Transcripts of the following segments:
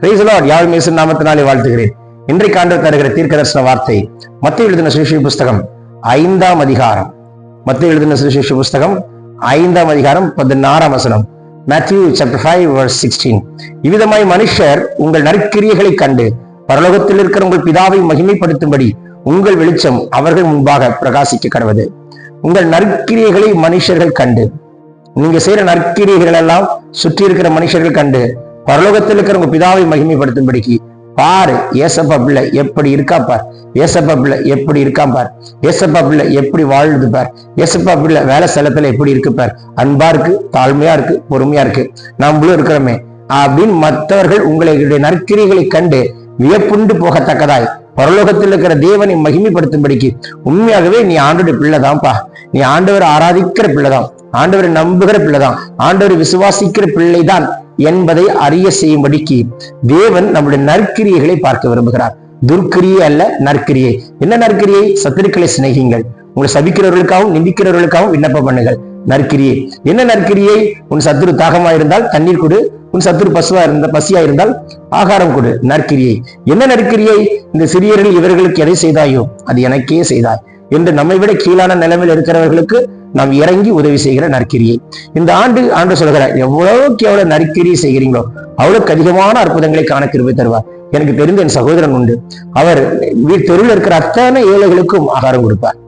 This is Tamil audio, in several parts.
பிரைசலாட் யாழ் மேசன் நாமத்தினாலே வாழ்த்துகிறேன். இன்றைக்கு ஆண்டு தருகிற தீர்க்க தரிசன வார்த்தை மத்திய எழுதின சுவிசேஷ புஸ்தகம் ஐந்தாம் அதிகாரம். மத்திய எழுதின சுவிசேஷ புஸ்தகம் ஐந்தாம் அதிகாரம் பதினாறாம் வசனம். Matthew chapter five verse sixteen இவ்விதமாய் மனுஷர் உங்கள் நற்கிரியைகளை கண்டு பரலோகத்தில் இருக்கிற உங்கள் பிதாவை மகிமைப்படுத்தும்படி உங்கள் வெளிச்சம் அவர்கள் முன்பாக பிரகாசிக்க கடவுது உங்கள் நற்கிரியைகளை மனுஷர்கள் கண்டு நீங்க செய்யற நற்கிரியைகள் எல்லாம் சுற்றி இருக்கிற மனுஷர்கள் கண்டு பரலோகத்தில் இருக்கிற உங்க பிதாவை மகிமைப்படுத்தும்படிக்கு பாரு ஏசப்பா பிள்ளை எப்படி இருக்கா பார். ஏசப்பா பிள்ளை எப்படி இருக்கா பார். ஏசப்பா பிள்ளை எப்படி வாழுது பார். ஏசப்பா பிள்ளை வேலை ஸ்தலத்துல எப்படி இருக்கு பார். அன்பா இருக்கு தாழ்மையா இருக்கு பொறுமையா இருக்கு. நம்மளும் இருக்கிறோமே. அப்படின்னு மற்றவர்கள் உங்களுடைய நற்கிரிகளை கண்டு வியப்புண்டு போகத்தக்கதாய். பரலோகத்தில் இருக்கிற தேவனை மகிமைப்படுத்தும்படிக்கு உண்மையாகவே நீ ஆண்டோட பிள்ளைதான்ப்பா நீ ஆண்டவரை ஆராதிக்கிற பிள்ளைதான் ஆண்டவரை நம்புகிற பிள்ளைதான். ஆண்டவரை விசுவாசிக்கிற பிள்ளைதான் என்பதை அறிய செய்யும்படிக்கு தேவன் நம்முடைய நற்கிரியைகளை பார்க்க விரும்புகிறார். துர்க்கிரியை அல்ல நற்கிரியை. என்ன நற்கிரியை? சத்துருக்களை சிநேகிங்கள் உங்களை சபிக்கிறவர்களுக்காகவும் நிந்திக்கிறவர்களுக்காகவும் விண்ணப்பம் பண்ணுங்கள். நற்கிரியை. என்ன நற்கிரியை? உன் சத்துரு தாகமா இருந்தால் தண்ணீர் கொடு. உன் சத்துரு பசுவா இருந்த பசியா இருந்தால் ஆகாரம் கொடு. நற்கிரியை. என்ன நற்கிரியை? இந்த சிறியர்கள் இவர்களுக்கு எதை செய்தாயோ அது எனக்கே செய்தாய் என்று நம்மை விட கீழான நிலைமையில் இருக்கிறவர்களுக்கு நாம் இறங்கி உதவி செய்கிற நற்கிரியை. இந்த ஆண்டு ஆண்டு சொல்கிற எவ்வளவுக்கு எவ்வளவு நற்கிரியை செய்கிறீங்களோ அவ்வளவுக்கு அதிகமான அற்புதங்களை காண கிருபை தருவார். எனக்கு தெரிந்த என் சகோதரன் உண்டு. அவர் தெருவில் இருக்கிற அத்தனை ஏழைகளுக்கும் ஆகாரம் கொடுப்பார்.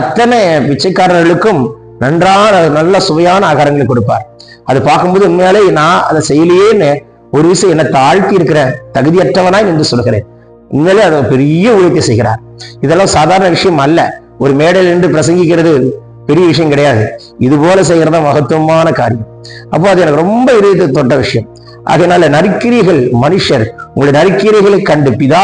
அத்தனை பிச்சைக்காரர்களுக்கும் நன்றான நல்ல சுவையான ஆகாரங்களை கொடுப்பார். அது பார்க்கும்போது உண்மையாலே நான் அதை செய்யலையேன்னு ஒரு விஷயம் என்னை தாழ்த்தி இருக்கிற தகுதியற்றவனாய் என்று சொல்கிறேன் உண்மையிலே அதை பெரிய உழைப்பை செய்கிறார். இதெல்லாம் சாதாரண விஷயம் அல்ல. ஒரு மேடையில் நின்று பிரசங்கிக்கிறது பெரிய விஷயம் கிடையாது. இது போல செய்யறதா மகத்துவமான காரியம். அப்போ அது எனக்கு ரொம்ப இதயத்தை தொட்ட விஷயம். அதனால நற்கிரிகள் மனுஷர் உங்களுடைய நற்கிரிகளை கண்டு பிதா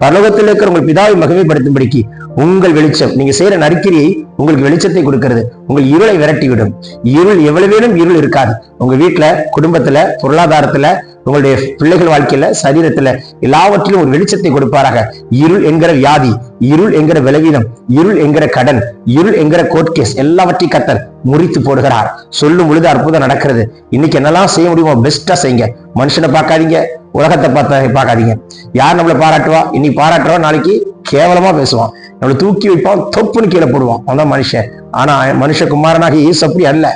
பரலோகத்தில் இருக்கிற உங்கள் பிதாவை மகிமைப்படுத்தும்படிக்கு உங்கள் வெளிச்சம் நீங்க செய்யற நறுக்கிரியை உங்களுக்கு வெளிச்சத்தை கொடுக்கிறது. உங்கள் இருளை விரட்டிவிடும். இருள் எவ்வளவு இருள் இருக்காது. உங்க வீட்டுல குடும்பத்துல பொருளாதாரத்துல உங்களுடைய பிள்ளைகள் வாழ்க்கையில சரீரத்துல எல்லாவற்றிலும் ஒரு வெளிச்சத்தை கொடுப்பாராக. இருள் என்கிற வியாதி இருள் என்கிற விலவீனம் இருள் என்கிற கடன் இருள் என்கிற கோர்ட் கேஸ் எல்லாவற்றையும் கத்தர் முறித்து போடுகிறார். சொல்லும் பொழுது அற்புதம் நடக்கிறது. இன்னைக்கு என்னெல்லாம் செய்ய முடியுமோ பெஸ்டா செய்யுங்க. மனுஷனை பார்க்காதீங்க உலகத்தை பார்த்த பார்க்காதீங்க. யார் நம்மளை பாராட்டுவா? இன்னைக்கு பாராட்டுவா நாளைக்கு கேவலமா பேசுவான். நம்மளை தூக்கி வைப்பான் தொப்புன்னு கீழே போடுவான். அவன் மனுஷன். ஆனா மனுஷகுமாரனாக ஈஸ் அப்படி அல்ல.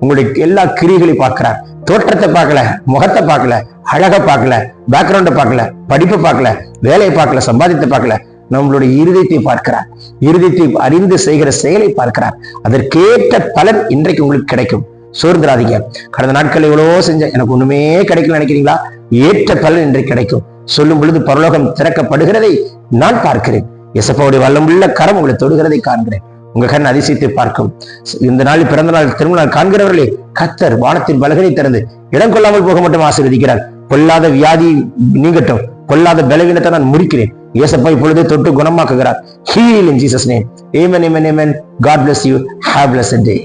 உங்களுடைய எல்லா கிரிகளையும் பார்க்கிறார். தோற்றத்தை பார்க்கல முகத்தை பார்க்கல அழகை பார்க்கல பேக்ரவுண்டை பார்க்கல படிப்பை பார்க்கல வேலையை பார்க்கல சம்பாதித்தை பார்க்கல நம்மளுடைய இருதயத்தை பார்க்கிறார். இருதயத்தை அறிந்து செய்கிற செயலை பார்க்கிறார். அதற்கேற்ற பலன் இன்றைக்கு உங்களுக்கு கிடைக்கும். சோர்ந்துடாதீங்க கடந்த நாட்கள் எவ்வளவோ செஞ்ச எனக்கு ஒண்ணுமே கிடைக்கல நினைக்கிறீங்களா? ஏற்ற பலன் இன்றைக்கு கிடைக்கும். சொல்லும் பொழுது பரலோகம் திறக்கப்படுகிறதை நான் பார்க்கிறேன். எசப்பாவுடைய வல்லமுள்ள கரம் உங்களை தொடுகிறதை காண்கிறேன். உங்க கண் அதிசயத்தை பார்க்கும். இந்த நாள் பிறந்த நாள் திருமணம் காண்கிறவர்களே கத்தர் வானத்தின் பலகனை திறந்து இடம் கொள்ளாமல் போக மட்டும் ஆசீர்வதிக்கிறார். கொல்லாத வியாதி நீங்கட்டும் கொல்லாத பலவீனத்தை நான் முடிக்கிறேன் இயேசப்பா இப்பொழுது தொட்டு குணமாக்குகிறார். Heal in Jesus name amen amen amen God bless you have bless day